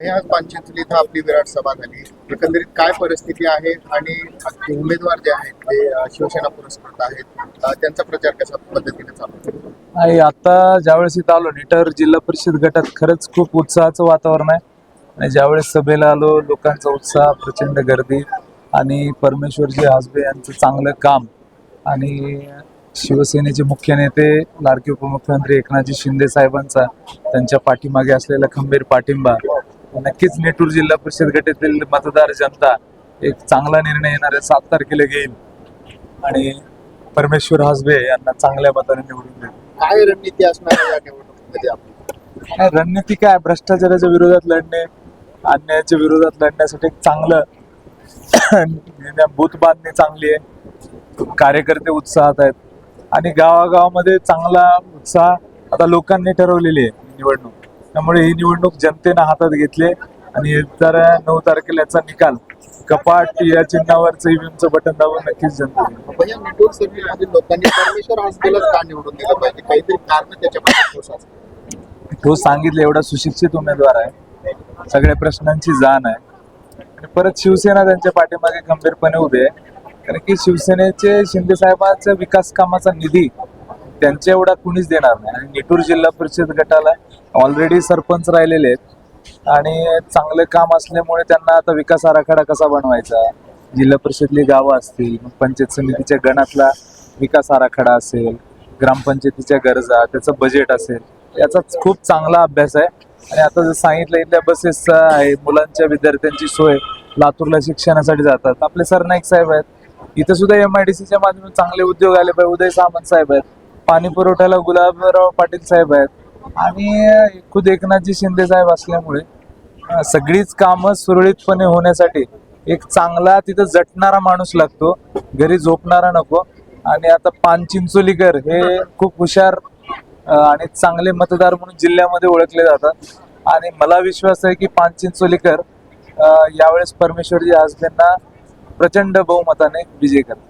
आज पानचिंचली इथं आपली विराट सभा झाली. एकंदरीत काय परिस्थिती आहे आणि उमेदवार जे आहेत ते शिवसेना पुरस्कृत आहेत. त्यांचा प्रचार कशा पद्धतीने चालू आहे? आणि आता ज्यावेळेस इथं आलो निटर जिल्हा परिषद गटात खरंच खूप उत्साहाचं वातावरण आहे. आणि ज्यावेळेस सभेला आलो लोकांचा उत्साह प्रचंड गर्दी आणि परमेश्वरजी हासबे यांचं चांगलं काम आणि शिवसेनेचे मुख्य नेते लाडके उपमुख्यमंत्री एकनाथजी शिंदे साहेबांचा त्यांच्या पाठीमागे असलेला खंबीर पाठिंबा नक्कीच नेटूर जिल्हा परिषद गटातील मतदार जनता एक चांगला निर्णय येणाऱ्या सात तारखेला घेईल. आणि परमेश्वर हासबे यांना चांगल्या मताने निवडून देईल. काय रणनीती असणार या निवडणुकीमध्ये आपली? रणनीती काय? भ्रष्टाचाराच्या विरोधात लढणे अन्यायाच्या विरोधात लढण्यासाठी एक चांगलं बूथ बांधणी चांगली आहे. कार्यकर्ते उत्साहात आहेत. आणि गावागावामध्ये चांगला उत्साह आता लोकांनी ठरवलेली आहे निवडणूक. त्यामुळे ही निवडणूक जनतेनं हातात घेतली आणि तर नऊ तारखेला याचा निकाल. कपाट या चिन्हावरचं ईव्हीएमचं बटन दाबून नक्कीच जनता. तो सांगितलं एवढा सुशिक्षित उमेदवार आहे. सगळ्या प्रश्नांची जाण आहे. आणि परत शिवसेना त्यांच्या पाठीमागे खंबीरपणे उभे आहे. कारण की शिवसेनेचे शिंदे साहेबांचा विकास कामाचा निधी त्यांच्या एवढा कुणीच देणार नाही. आणि निटूर जिल्हा परिषद गटाला ऑलरेडी सरपंच राहिलेले आहेत. आणि चांगलं काम असल्यामुळे त्यांना आता विकास आराखडा कसा बनवायचा? जिल्हा परिषदली गावं असतील मग पंचायत समितीच्या गणातला विकास आराखडा असेल ग्रामपंचायतीच्या गरजा त्याचं बजेट असेल याचा खूप चांगला अभ्यास आहे. आणि आता जर सांगितलं इथल्या बसेसचा आहे मुलांच्या विद्यार्थ्यांची सोय लातूरला शिक्षणासाठी जातात. आपले सरनाईक साहेब आहेत. इथं सुद्धा एम आय डी सीच्या माध्यमातून चांगले उद्योग आले पाहिजे. उदय सामंत साहेब आहेत. पाणी पुरवठ्याला गुलाबराव पाटील साहेब आहेत. आणि खुद एकनाथजी शिंदे साहेब असल्यामुळे सगळीच कामं सुरळीतपणे होण्यासाठी एक चांगला तिथं जटणारा माणूस लागतो. घरी झोपणारा नको. आणि आता पान चिंचोलीकर हे खूप हुशार आणि चांगले मतदार म्हणून जिल्ह्यामध्ये ओळखले जातात. आणि मला विश्वास आहे की पान चिंचोलीकर यावेळेस परमेश्वरजी आजबेंना प्रचंड बहुमताने विजय करतात